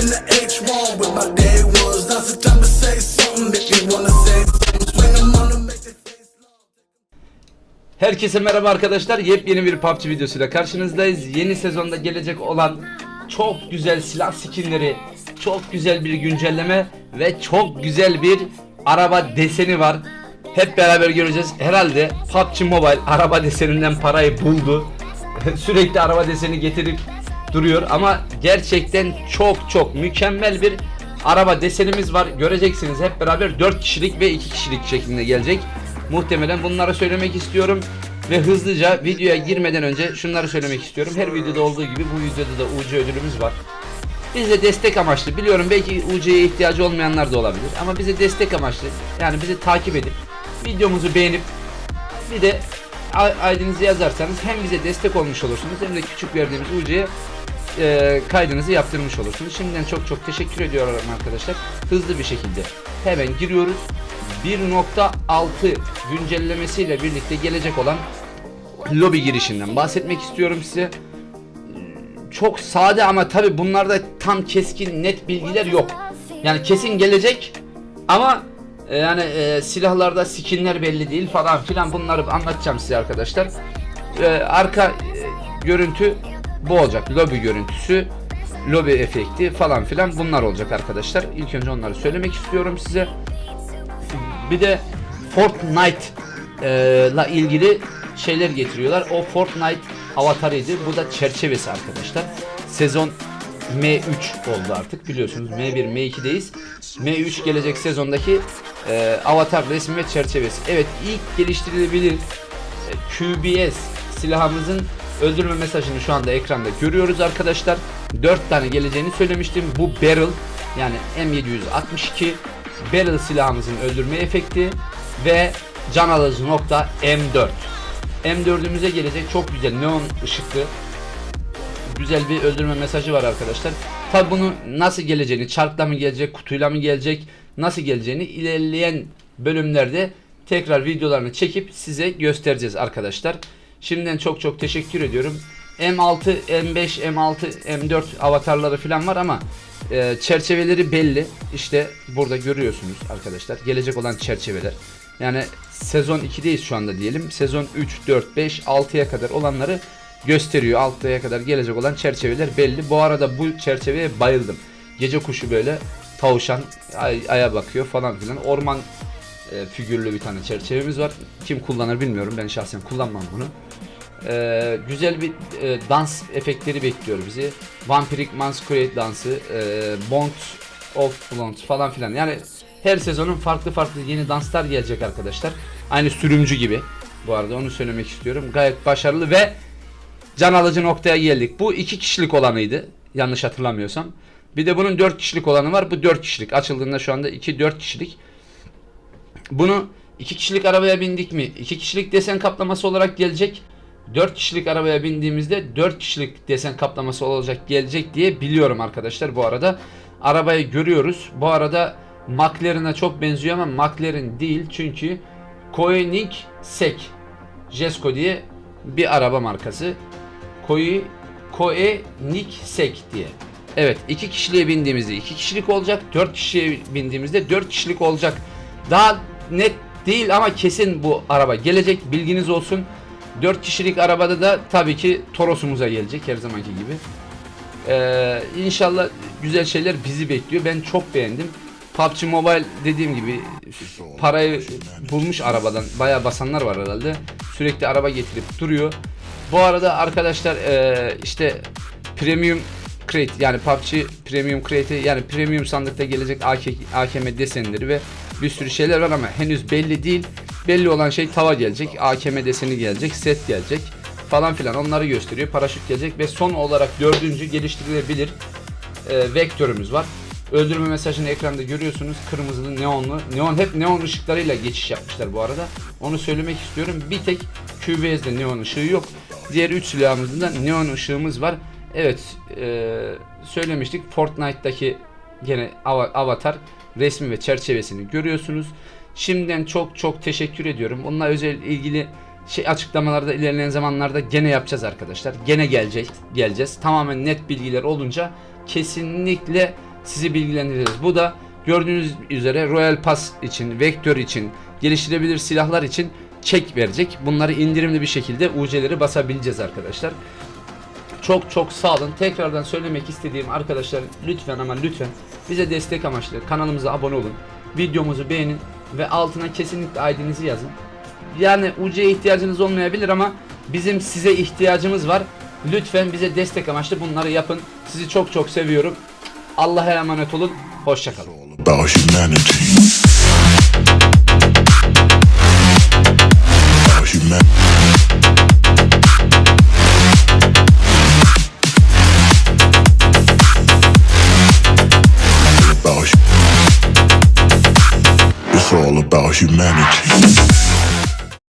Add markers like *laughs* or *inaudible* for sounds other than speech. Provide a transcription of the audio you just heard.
in the H1 with my day ones. Now's the time to say something. Make me wanna say something. Herkese merhaba arkadaşlar. Yepyeni bir PUBG videosuyla karşınızdayız. Yeni sezonda gelecek olan çok güzel silah skinleri, çok güzel bir güncelleme ve çok güzel bir araba deseni var. Hep beraber göreceğiz. Herhalde PUBG Mobile araba deseninden parayı buldu. *laughs* Sürekli araba deseni getirip duruyor ama gerçekten çok çok mükemmel bir araba desenimiz var. Göreceksiniz hep beraber 4 kişilik ve 2 kişilik şeklinde gelecek. Muhtemelen bunları söylemek istiyorum ve hızlıca videoya girmeden önce şunları söylemek istiyorum. Her videoda olduğu gibi bu videoda da UC ödülümüz var. Bize destek amaçlı. Biliyorum belki UC'ye ihtiyacı olmayanlar da olabilir ama bize destek amaçlı. Yani bizi takip edip videomuzu beğenip bir de ID'nizi yazarsanız hem bize destek olmuş olursunuz hem de küçük verdiğimiz UC'ye e, kaydınızı yaptırmış olursunuz. Şimdiden çok çok teşekkür ediyorum arkadaşlar. Hızlı bir şekilde hemen giriyoruz. 1.6 güncellemesiyle birlikte gelecek olan lobi girişinden bahsetmek istiyorum size. Çok sade ama tabi bunlarda tam keskin net bilgiler yok. Yani kesin gelecek ama e, yani e, silahlarda skinler belli değil falan filan bunları anlatacağım size arkadaşlar. E, arka e, görüntü bu olacak. Lobi görüntüsü, lobi efekti falan filan bunlar olacak arkadaşlar. İlk önce onları söylemek istiyorum size. Bir de Fortnite e, la ilgili şeyler getiriyorlar. O Fortnite avatarıydı. Bu da çerçevesi arkadaşlar. Sezon M3 oldu artık biliyorsunuz. M1, M2'deyiz. M3 gelecek sezondaki e, avatar resmi ve çerçevesi. Evet ilk geliştirilebilir e, QBS silahımızın öldürme mesajını şu anda ekranda görüyoruz arkadaşlar. 4 tane geleceğini söylemiştim. Bu barrel yani M762 barrel silahımızın öldürme efekti ve can alıcı nokta M4. M4'ümüze gelecek çok güzel neon ışıklı güzel bir öldürme mesajı var arkadaşlar. Tabi bunu nasıl geleceğini, çarkla mı gelecek, kutuyla mı gelecek, nasıl geleceğini ilerleyen bölümlerde tekrar videolarını çekip size göstereceğiz arkadaşlar. Şimdiden çok çok teşekkür ediyorum. M6, M5, M6, M4 avatarları falan var ama e, çerçeveleri belli. İşte burada görüyorsunuz arkadaşlar. Gelecek olan çerçeveler. Yani sezon 2'deyiz şu anda diyelim. Sezon 3, 4, 5, 6'ya kadar olanları gösteriyor. 6'ya kadar gelecek olan çerçeveler belli. Bu arada bu çerçeveye bayıldım. Gece kuşu böyle tavşan ay, aya bakıyor falan filan. Orman e, figürlü bir tane çerçevemiz var. Kim kullanır bilmiyorum. Ben şahsen kullanmam bunu. E, güzel bir e, dans efektleri bekliyor bizi. Vampiric Masquerade dansı, e, Bond of Blonde falan filan. Yani her sezonun farklı farklı yeni danslar gelecek arkadaşlar. Aynı sürümcü gibi. Bu arada onu söylemek istiyorum. Gayet başarılı ve can alıcı noktaya geldik. Bu iki kişilik olanıydı. Yanlış hatırlamıyorsam. Bir de bunun 4 kişilik olanı var. Bu 4 kişilik. Açıldığında şu anda 2-4 kişilik. Bunu 2 kişilik arabaya bindik mi? 2 kişilik desen kaplaması olarak gelecek. 4 kişilik arabaya bindiğimizde 4 kişilik desen kaplaması olacak gelecek diye biliyorum arkadaşlar bu arada. Arabayı görüyoruz. Bu arada McLaren'a çok benziyor ama McLaren değil çünkü Koenigsegg Jesko diye bir araba markası. Koi Koenigsegg diye. Evet iki kişiliğe bindiğimizde iki kişilik olacak. Dört kişiye bindiğimizde dört kişilik olacak. Daha net değil ama kesin bu araba gelecek. Bilginiz olsun. 4 kişilik arabada da tabii ki Toros'umuza gelecek her zamanki gibi. Ee, inşallah güzel şeyler bizi bekliyor. Ben çok beğendim. PUBG Mobile dediğim gibi parayı bulmuş arabadan. Bayağı basanlar var herhalde. Sürekli araba getirip duruyor. Bu arada arkadaşlar ee, işte Premium Crate yani PUBG Premium Crate yani Premium sandıkta gelecek AK, AKM desenleri ve bir sürü şeyler var ama henüz belli değil. Belli olan şey tava gelecek, AKM deseni gelecek, set gelecek falan filan onları gösteriyor. Paraşüt gelecek ve son olarak dördüncü geliştirilebilir e, vektörümüz var. Öldürme mesajını ekranda görüyorsunuz. Kırmızılı, neonlu. Neon hep neon ışıklarıyla geçiş yapmışlar bu arada. Onu söylemek istiyorum. Bir tek QBS'de neon ışığı yok. Diğer 3 silahımızda da neon ışığımız var. Evet, e, söylemiştik. Fortnite'daki gene ava- avatar resmi ve çerçevesini görüyorsunuz. Şimdiden çok çok teşekkür ediyorum. Onunla özel ilgili şey açıklamalarda ilerleyen zamanlarda gene yapacağız arkadaşlar. Gene gelecek, geleceğiz. Tamamen net bilgiler olunca kesinlikle sizi bilgilendireceğiz. Bu da gördüğünüz üzere Royal Pass için, Vektör için, geliştirebilir silahlar için çek verecek. Bunları indirimli bir şekilde UC'leri basabileceğiz arkadaşlar. Çok çok sağ olun. Tekrardan söylemek istediğim arkadaşlar lütfen ama lütfen bize destek amaçlı kanalımıza abone olun. Videomuzu beğenin ve altına kesinlikle ID'nizi yazın. Yani UC'ye ihtiyacınız olmayabilir ama bizim size ihtiyacımız var. Lütfen bize destek amaçlı bunları yapın. Sizi çok çok seviyorum. Allah'a emanet olun. Hoşçakalın. about humanity.